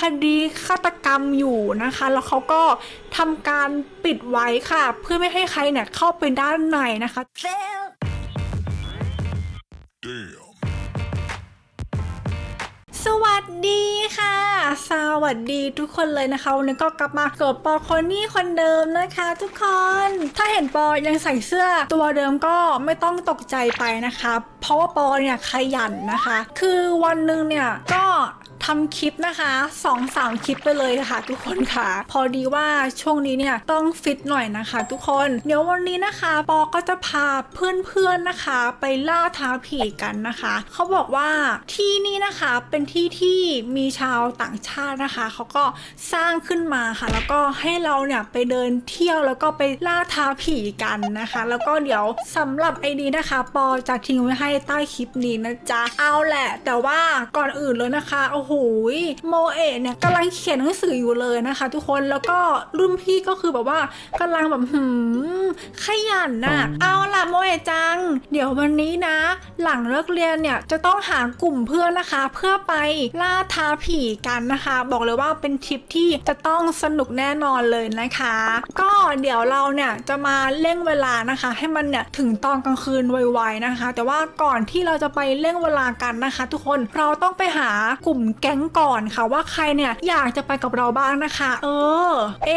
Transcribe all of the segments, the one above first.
คดีฆาตกรรมอยู่นะคะ แล้วเขาก็ทำการปิดไว้ค่ะ เพื่อไม่ให้ใครเนี่ยเข้าไปด้านในนะคะ Damn. สวัสดีค่ะ สวัสดีทุกคนเลยนะคะวันนี้ก็กลับมากับปอคนนี้คนเดิมนะคะ ทุกคน ถ้าเห็นปอยังใส่เสื้อตัวเดิมก็ไม่ต้องตกใจไปนะคะ เพราะว่าปอเนี่ยขยันนะคะ คือวันหนึ่งเนี่ยก็ ทำคลิปนะคะ2อสามคลิปไปเลยค่ะ ทุกคนค่ะ พอดีว่าช่วงนี้เนี่ยต้องฟิตหน่อยนะคะ ทุกคนเดี๋ยววันนี้นะคะ ปอก็จะพาเพื่อนๆนะคะ ไปล่าท้าผีกันนะคะเขาบอกว่าที่นี่นะคะเป็นที่ที่มีชาวต่างชาตินะคะเขาก็สร้างขึ้นมาค่ะ แล้วก็ให้เราเนี่ยไปเดินเที่ยวแล้วก็ไปล่าท้าผีกันนะคะ แล้วก็เดี๋ยวสำหรับไอดีนะคะ ปอจะทิ้งไว้ให้ใต้คลิปนี้นะจ๊ะเอาแหละ แต่ว่าก่อนอื่นเลยนะคะโอ้โหโมเอะเนี่ยกำลังเขียนหนังสืออยู่เลยนะคะ ทุกคนแล้วก็รุ่นพี่ก็คือแบบว่ากำลังแบบหืมขยันน่ะเอาล่ะโมเอะจัง เดี๋ยววันนี้นะ หลังเลิกเรียนเนี่ยจะต้องหากลุ่มเพื่อนนะคะ เพื่อไปล่าท้าผีกันนะคะ บอกเลยว่าเป็นทริปที่จะต้องสนุกแน่นอนเลยนะคะ ก็เดี๋ยวเราเนี่ยจะมาเร่งเวลานะคะ ให้มันเนี่ยถึงตอนกลางคืนไวๆนะคะ แต่ว่าก่อนที่เราจะไปเร่งเวลากันนะคะ ทุกคนเราต้องไปหากลุ่มแก๊งก่อนค่ะว่าใครเนี่ยอยากจะไปกับเราบ้างนะคะ เออ เอ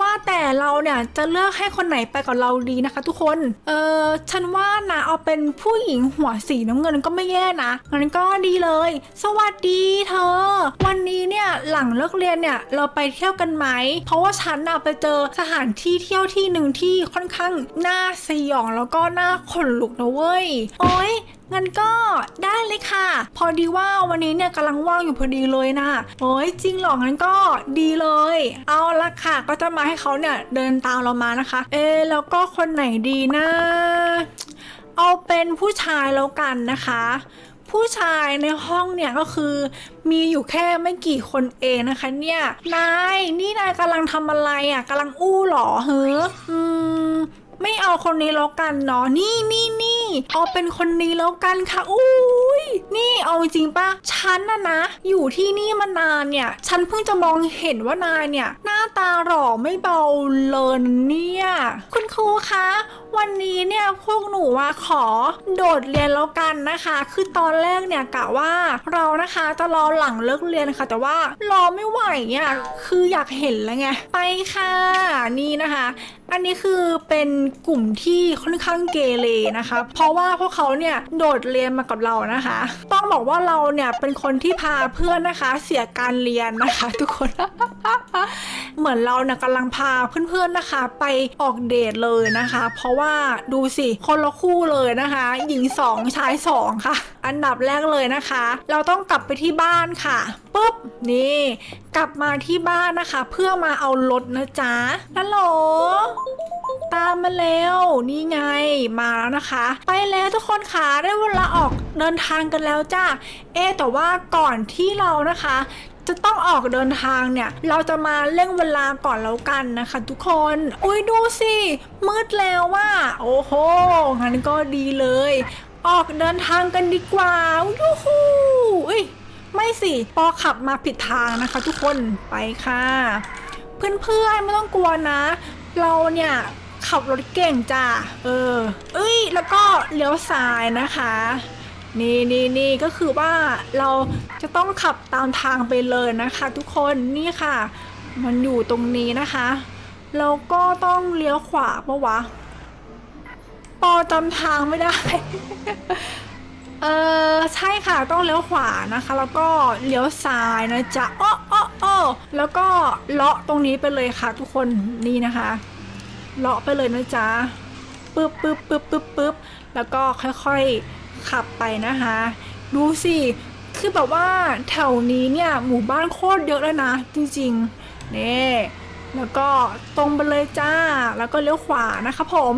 ว่าแต่เราเนี่ยจะเลือกให้คนไหนไปกับเราดีนะคะ ทุกคน เออฉันว่านะเอาเป็นผู้หญิงหัวสีน้ำเงินก็ไม่แย่นะงั้นก็ดีเลย สวัสดีเธอ วันนี้เนี่ยหลังเลิกเรียนเนี่ยเราไปเที่ยวกันไหม เพราะว่าฉันน่ะไปเจอสถานที่เที่ยวที่หนึ่งที่ค่อนข้างน่าสยองแล้วก็น่าขนลุกนะเว้ย โอ้ย งั้นก็ได้เลยค่ะ พอดีว่าวันนี้เนี่ยกำลังว่างอยู่พอดีเลยนะโอ้ยจริงหรองั้นก็ดีเลย เอาละค่ะ ก็จะมาให้เขาเนี่ยเดินตามเรามานะคะ เอะแล้วก็คนไหนดีนะ เอาเป็นผู้ชายแล้วกันนะคะ ผู้ชายในห้องเนี่ยก็คือมีอยู่แค่ไม่กี่คนเองนะคะเนี่ย นาย นี่นายกำลังทำอะไรอะกำลังอู้หรอเฮ้ออืม ไม่เอาคนนี้แล้วกันเนาะนี่นี่นี่เอาเป็นคนนี้แล้วกันค่ะอุ้ยนี่เอาจริงปะฉันน่ะนะ อยู่ที่นี่มานานเนี่ย ฉันเพิ่งจะมองเห็นว่านายเนี่ย หน้าตาหล่อไม่เบาเลยเนี่ย คุณครูคะวันนี้เนี่ยพวกหนูว่าขอโดดเรียนแล้วกันนะคะ คือตอนแรกเนี่ยกะว่าเรานะคะจะรอหลังเลิกเรียนค่ะแต่ว่ารอไม่ไหวอะคืออยากเห็นแล้วไงไปค่ะนี่นะคะอันนี้คือเป็นกลุ่มที่ค่อนข้างเกเรนะคะ เพราะว่าพวกเขาเนี่ยโดดเรียนมากับเรานะคะ ต้องบอกว่าเราเนี่ยเป็นคนที่พาเพื่อนนะคะ เสียการเรียนนะคะ ทุกคน เหมือนเราเนี่ยกำลังพาเพื่อนๆนะคะ ไปออกเดทเลยนะคะ เพราะว่าดูสิคนละคู่เลยนะคะ หญิงสองชายสองค่ะ อันดับแรกเลยนะคะ เราต้องกลับไปที่บ้านค่ะปุ๊บนี่ กลับมาที่บ้านนะคะ เพื่อมาเอารถนะจ๊ะฮัลโหลตามมาแล้วนี่ไงมาแล้วนะคะ ไปแล้วทุกคนค่ะได้เวลาออกเดินทางกันแล้วจ้าเอ๊แต่ว่าก่อนที่เรานะคะจะต้องออกเดินทางเนี่ย เราจะมาเร่งเวลาก่อนแล้วกันนะคะทุกคน อุ้ยดูสิ มืดแล้วว่า โอ้โห งั้นก็ดีเลย ออกเดินทางกันดีกว่ายูฮูอุ้ย ไม่สิปอขับมาผิดทางนะคะทุกคนไปค่ะ เพื่อนๆไม่ต้องกลัวนะ เราเนี่ยขับรถเก่งจ้าเออ เอ้ย แล้วก็เลี้ยวซ้ายนะคะ นี่นี่นี่ก็คือว่าเราจะต้องขับตามทางไปเลยนะคะ ทุกคนนี่ค่ะ มันอยู่ตรงนี้นะคะเราก็ต้องเลี้ยวขวาปะวะ ปอจำทางไม่ได้ เออใช่ค่ะต้องเลี้ยวขวานะคะ แล้วก็เลี้ยวซ้ายนะจ๊ะอ้ออ้ออ้อแล้วก็เลาะตรงนี้ไปเลยค่ะ ทุกคนนี่นะคะ เลาะไปเลยนะจ๊ะปึ๊บปึ๊บปึ๊บปึ๊บปึ๊บแล้วก็ค่อยๆขับไปนะคะ ดูสิคือแบบว่าแถวนี้เนี่ยหมู่บ้านโคตรเยอะเลยนะ จริงๆนี่แล้วก็ตรงไปเลยจ้า แล้วก็เลี้ยวขวานะคะผม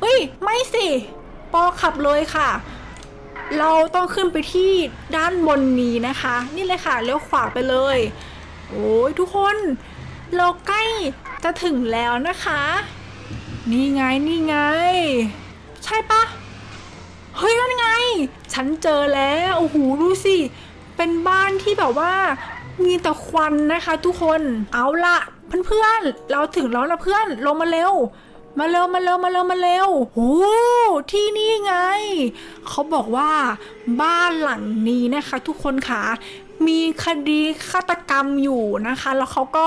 เฮ้ยไม่สิปอขับเลยค่ะ เราต้องขึ้นไปที่ด้านบนนี้นะคะ นี่เลยค่ะเลี้ยวขวาไปเลย โอ้ยทุกคน เราใกล้จะถึงแล้วนะคะ นี่ไงนี่ไง ใช่ปะเฮ้ยนั่นไง ฉันเจอแล้วโอ้โหดูสิ เป็นบ้านที่แบบว่า มีแต่ควันนะคะ ทุกคนเอาละเพื่อนๆเราถึงแล้วนะเพื่อนลงมาเร็ว มาเร็วมาเร็วมาเร็วมาเร็วโอ้ที่นี่ไง เขาบอกว่าบ้านหลังนี้นะคะ ทุกคนค่ะ มีคดีฆาตกรรมอยู่นะคะ แล้วเขาก็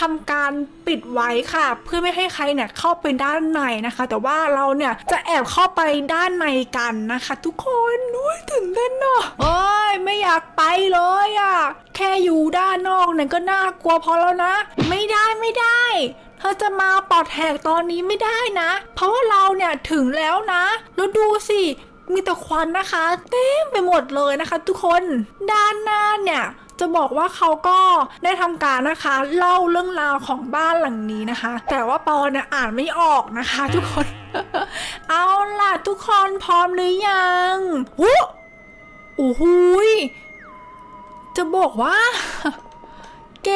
ทำการปิดไว้ค่ะ เพื่อไม่ให้ใครเนี่ยเข้าไปด้านในนะคะ แต่ว่าเราเนี่ยจะแอบเข้าไปด้านในกันนะคะ ทุกคนนุ้ยตื่นเต้นเนาะเอ้ยไม่อยากไปเลยอะ่ะแค่อยู่ด้านนอกเนี่ยก็น่ากลัวพอแล้วนะ ไม่ได้ไม่ได้ เธอจะมาปอดแหกตอนนี้ไม่ได้นะ เพราะว่าเราเนี่ยถึงแล้วนะ แล้วดูสิมีแต่ควันนะคะ เต็มไปหมดเลยนะคะ ทุกคนด้านหน้าเนี่ยจะบอกว่าเขาก็ได้ทำการนะคะ เล่าเรื่องราวของบ้านหลังนี้นะคะ แต่ว่าปอเนี่ยอ่านไม่ออกนะคะ ทุกคน เอาล่ะทุกคนพร้อมหรือยังหูโอ้โหจะบอกว่า เก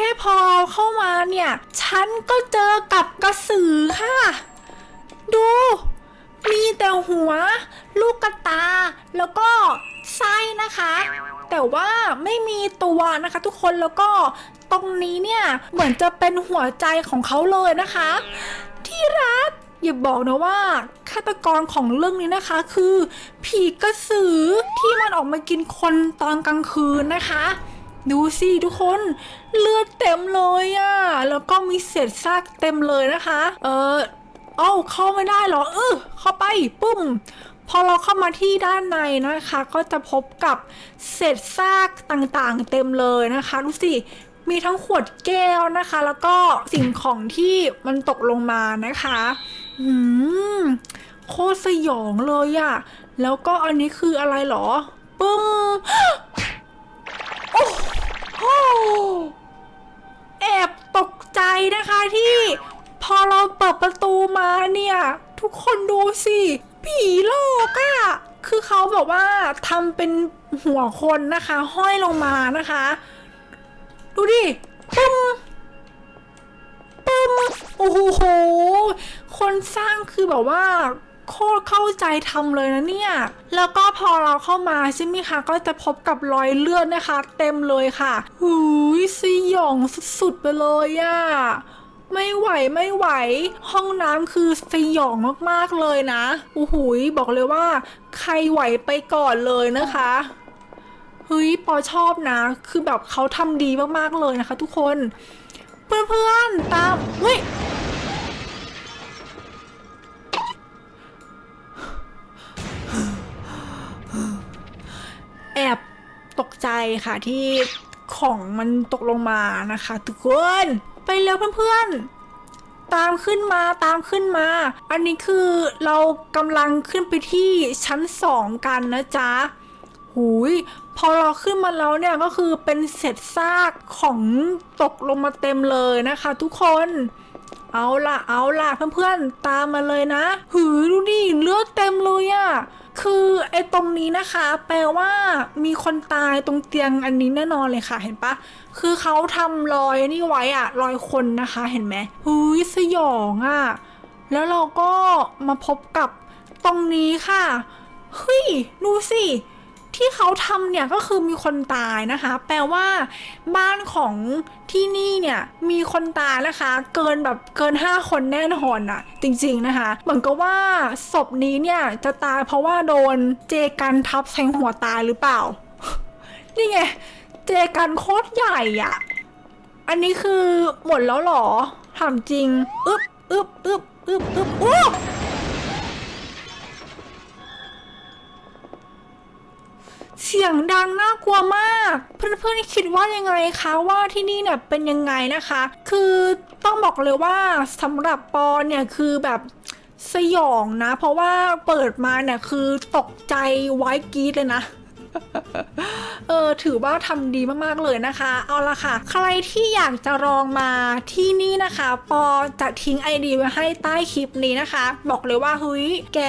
ค่พอเข้ามาเนี่ย ฉันก็เจอกับกระสือค่ะ ดู มีแต่หัว ลูกกระตา แล้วก็ไส้นะคะ แต่ว่าไม่มีตัวนะคะทุกคนแล้วก็ตรงนี้เนี่ยเหมือนจะเป็นหัวใจของเขาเลยนะคะ ที่รักอย่าบอกนะว่าฆาตกรของเรื่องนี้นะคะ คือผีกระสือที่มันออกมากินคนตอนกลางคืนนะคะ ดูสิทุกคนเลือดเต็มเลยอะแล้วก็มีเศษซากเต็มเลยนะคะ เออเอ้าเข้าไม่ได้เหรอเออเข้าไปปุ้มพอเราเข้ามาที่ด้านในนะคะ ก็จะพบกับเศษซากต่างๆ เต็มเลยนะคะดูสิมีทั้งขวดแก้วนะคะ แล้วก็สิ่งของที่มันตกลงมานะคะอืมโคตรสยองเลยอะแล้วก็อันนี้คืออะไรเหรอปึ้มโอ้ โหแอบตกใจนะคะที่พอเราเปิดประตูมาเนี่ย ทุกคนดูสิ ผีโลกอะคือเขาบอกว่าทำเป็นหัวคนนะคะ ห้อยลงมานะคะ ดูดิปึ้มปึ้มโอ้โห คนสร้างคือแบบว่า โคตรเข้าใจทำเลยนะเนี่ย แล้วก็พอเราเข้ามาใช่ไหมคะ ก็จะพบกับรอยเลือดนะคะ เต็มเลยค่ะหูยสยองสุดๆไปเลยอะไม่ไหวไม่ไหว ห้องน้ำคือสยองมากๆเลยนะโอ้โหยบอกเลยว่า ใครไหวไปก่อนเลยนะคะเฮ้ยปอชอบนะ คือแบบเขาทำดีมากๆเลยนะคะ ทุกคน เพื่อนๆตามเฮ้ย ค่ะที่ของมันตกลงมานะคะทุกคนไปเร็วเพื่อนๆ ตามขึ้นมาตามขึ้นมา อันนี้คือเรากำลังขึ้นไปที่ชั้นสองกันนะจ๊ะหูยพอเราขึ้นมาแล้วเนี่ยก็คือเป็นเศษซากของตกลงมาเต็มเลยนะคะทุกคนเอาล่ะเอาล่ะเพื่อนๆตามมาเลยนะ หือดูดิเลือดเต็มเลยอะ คือไอ้ตรงนี้นะคะ แปลว่ามีคนตายตรงเตียงอันนี้แน่นอนเลยค่ะ เห็นปะคือเขาทำรอยนี่ไว้อะรอยคนนะคะ เห็นไหมหุยสยองอะแล้วเราก็มาพบกับตรงนี้ค่ะเฮ้ยดูสิ ที่เขาทำเนี่ยก็คือมีคนตายนะคะ แปลว่าบ้านของที่นี่เนี่ยมีคนตายนะคะ เกินแบบเกิน 5 คนแน่นอนอะจริงๆนะคะ เหมือนกับว่าศพนี้เนี่ยจะตายเพราะว่าโดนเจกันทับแทงหัวตายหรือเปล่า นี่ไง เจกันโคตรใหญ่อะอันนี้คือหมดแล้วหรอถามจริง อึบอึบอึบอึบอึบโอ้ เสียงดังน่ากลัวมาก เพื่อนๆคิดว่ายังไงคะว่าที่นี่เนี่ยเป็นยังไงนะคะ คือต้องบอกเลยว่าสำหรับปอเนี่ยคือแบบสยองนะ เพราะว่าเปิดมาเนี่ยคือตกใจไว้กรีดเลยนะเออถือว่าทำดีมากๆเลยนะคะ เอาละค่ะ ใครที่อยากจะลองมาที่นี่นะคะ ปอจะทิ้งไอดีไว้ให้ใต้คลิปนี้นะคะ บอกเลยว่าเฮ้ยแก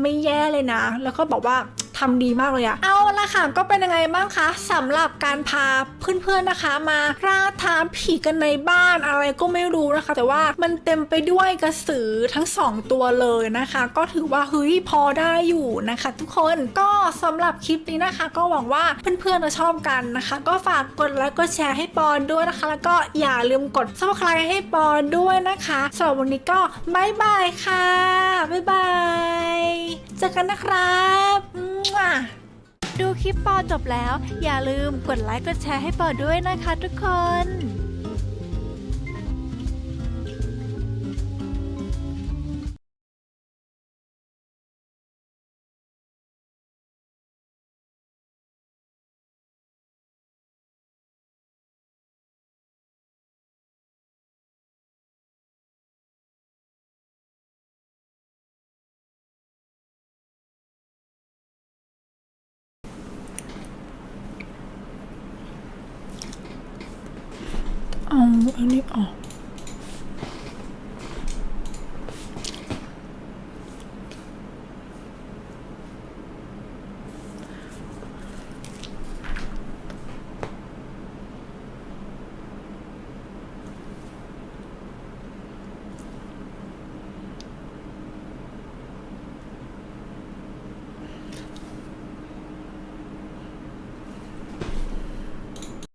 ไม่แย่เลยนะ แล้วก็บอกว่า ทำดีมากเลยอะเอาละค่ะก็เป็นยังไงบ้างคะสำหรับการพาเพื่อนๆนะคะ มาล่าท้าผีกันในบ้านอะไรก็ไม่รู้นะคะ แต่ว่ามันเต็มไปด้วยกระสือทั้งสองตัวเลยนะคะ ก็ถือว่าเฮ้ยพอได้อยู่นะคะ ทุกคนก็สำหรับคลิปนี้นะคะ ก็หวังว่าเพื่อนๆจะชอบกันนะคะ ก็ฝากกดไลค์กดแชร์ให้ปอนด้วยนะคะ แล้วก็อย่าลืมกด subscribe ให้ปอนด้วยนะคะสำหรับวันนี้ก็บายบายค่ะบายบาย เจอกันนะครับดูคลิปปอจบแล้ว อย่าลืมกดไลค์กดแชร์ให้ปอด้วยนะคะทุกคน เอาอันนี้ออก